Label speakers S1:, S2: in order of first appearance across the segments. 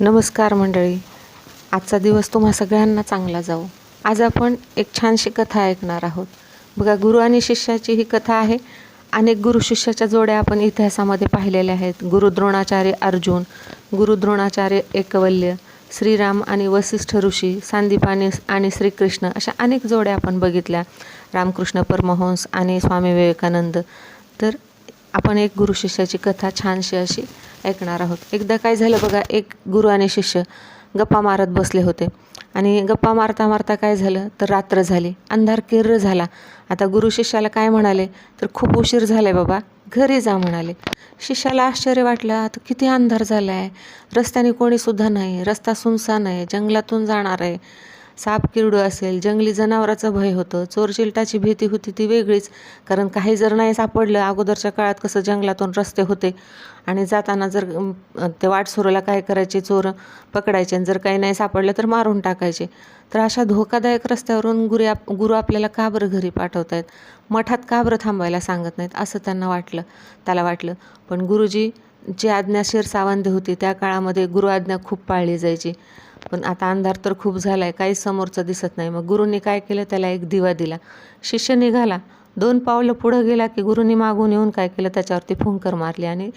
S1: नमस्कार मंडळी. आजचा दिवस तुम्हा सगळ्यांना चांगला जाऊ आज आपण एक छानशी कथा ऐकणार आहोत. बघा गुरु आणि शिष्याची ही कथा आहे. अनेक गुरु शिष्याच्या जोड्या आपण इतिहासामध्ये पाहिलेल्या आहेत. गुरु द्रोणाचार्य अर्जुन गुरु द्रोणाचार्य एकवल्य श्रीराम आणि वसिष्ठ ऋषी सांदीपाने आणि श्रीकृष्ण अशा अनेक जोड्या आपण बघितल्या. रामकृष्ण परमहंस आणि स्वामी विवेकानंद. तर आपण एक गुरु शिष्याची कथा छानशी अशी ऐकणार आहोत. एकदा काय झालं बघा एक गुरु आणि शिष्य गप्पा मारत बसले होते. आणि गप्पा मारता मारता काय झालं? तर रात्र झाली. अंधार किर्र झाला. आता गुरु शिष्याला काय म्हणाले? तर खूप उशीर झाला आहे बाबा. घरी जा म्हणाले. शिष्याला आश्चर्य वाटलं. आता किती अंधार झाला आहे रस्त्याने कोणीसुद्धा नाही. रस्ता सुनसान आहे. जंगलातून जाणार आहे. साप किरडू असेल जंगली जनावराचं भय होतं चोरचिलटाची भीती होती ती वेगळीच कारण काही जर नाही सापडलं अगोदरच्या काळात कसं जंगलातून रस्ते होते? आणि जाताना जर ते वाटसोरला काय करायचे? चोर पकडायचे आणि जर काही नाही सापडलं तर मारून टाकायचे. तर अशा धोकादायक रस्त्यावरून गुरु आप गुरु आपल्याला का बरं घरी पाठवत आहेत मठात का बरं थांबायला सांगत नाहीत? असं त्यांना वाटलं त्याला वाटलं. पण गुरुजी जी आज्ञा शिरसावंदी होती त्या काळामध्ये गुरु आज्ञा खूप पाळली जायची. पण आता अंधार तर खूप झाला आहे काहीच समोरचं दिसत नाही. मग गुरुंनी काय केलं? त्याला एक दिवा दिला. शिष्य निघाला. दोन पावलं पुढं गेला की गुरुंनी मागून येऊन काय केलं? त्याच्यावरती फुंकर मारली आणि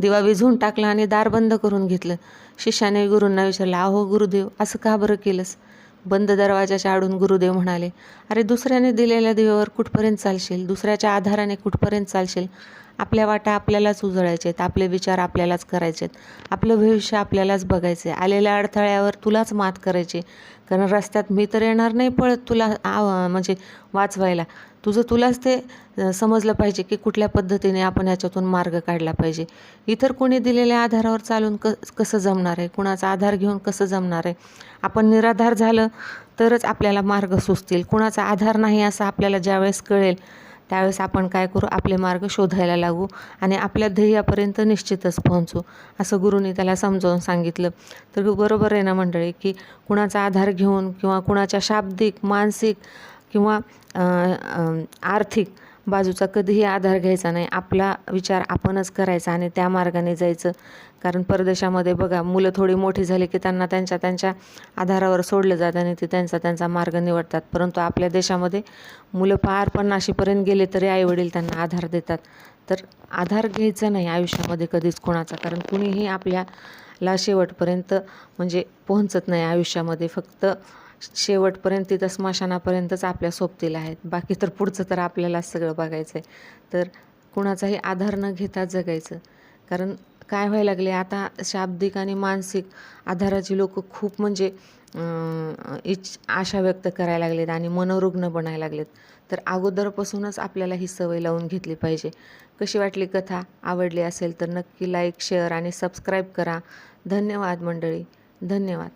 S1: दिवा विझवून टाकला आणि दार बंद करून घेतलं. शिष्याने गुरूंना विचारलं अहो गुरुदेव असं का बरं केलंस? बंद दरवाजाच्या आडून गुरुदेव म्हणाले अरे दुसऱ्याने दिलेल्या दिव्यावर कुठपर्यंत चालशील? दुसऱ्याच्या आधाराने कुठपर्यंत चालशील? आपल्या वाटा आपल्यालाच उजळायचे आहेत आपले विचार आपल्यालाच करायचे आहेत आपलं भविष्य आपल्यालाच बघायचं आहे आलेल्या अडथळ्यावर तुलाच मात करायची. कारण रस्त्यात मी तर येणार नाही पळत तुला आव म्हणजे वाचवायला. तुझं तुलाच ते समजलं पाहिजे की कुठल्या पद्धतीने आपण याच्यातून मार्ग काढला पाहिजे. इतर कोणी दिलेल्या आधारावर चालून क कसं जमणार आहे? कुणाचा आधार घेऊन कसं जमणार आहे? आपण निराधार झालं तरच आपल्याला मार्ग सुचतील. कुणाचा आधार नाही असं आपल्याला ज्यावेळेस कळेल त्यावेळेस आपण काय करू? आपले मार्ग शोधायला लागू आणि आपल्या ध्येयापर्यंत निश्चितच पोहोचू असं गुरुनी त्याला समजावून सांगितलं. तर बरोबर आहे ना मंडळी की कुणाचा आधार घेऊन किंवा कुणाच्या शाब्दिक मानसिक किंवा आर्थिक बाजूचा कधीही आधार घ्यायचा नाही. आपला विचार आपणच करायचा आणि त्या मार्गाने जायचं. कारण परदेशामध्ये बघा मुलं थोडी मोठी झाली की त्यांना त्यांच्या त्यांच्या आधारावर सोडलं जातं आणि ते त्यांचा त्यांचा मार्ग निवडतात. परंतु आपल्या देशामध्ये मुलं पार पन्नाशीपर्यंत गेले तरी आईवडील त्यांना आधार देतात. तर आधार घ्यायचा नाही आयुष्यामध्ये कधीच कोणाचा. कारण कुणीही आपल्याला शेवटपर्यंत म्हणजे पोहोचत नाही आयुष्यामध्ये. फक्त शेवटपर्यंत तिथं स्मशानापर्यंतच आपल्या सोबतीला आहेत. बाकी तर पुढचं तर आपल्यालाच सगळं बघायचं आहे तर कुणाचाही आधार न घेता जगायचं. कारण काय व्हायला लागले आता शाब्दिक आणि मानसिक आधाराची लोक खूप म्हणजे इच आशा व्यक्त करायला लागलेत आणि मनोरुग्ण बनायला लागलेत. तर अगोदरपासूनच आपल्याला ही सवय लावून घेतली पाहिजे. कशी वाटली कथा? आवडली असेल तर नक्की लाईक शेअर आणि सबस्क्राईब करा. धन्यवाद मंडळी. धन्यवाद.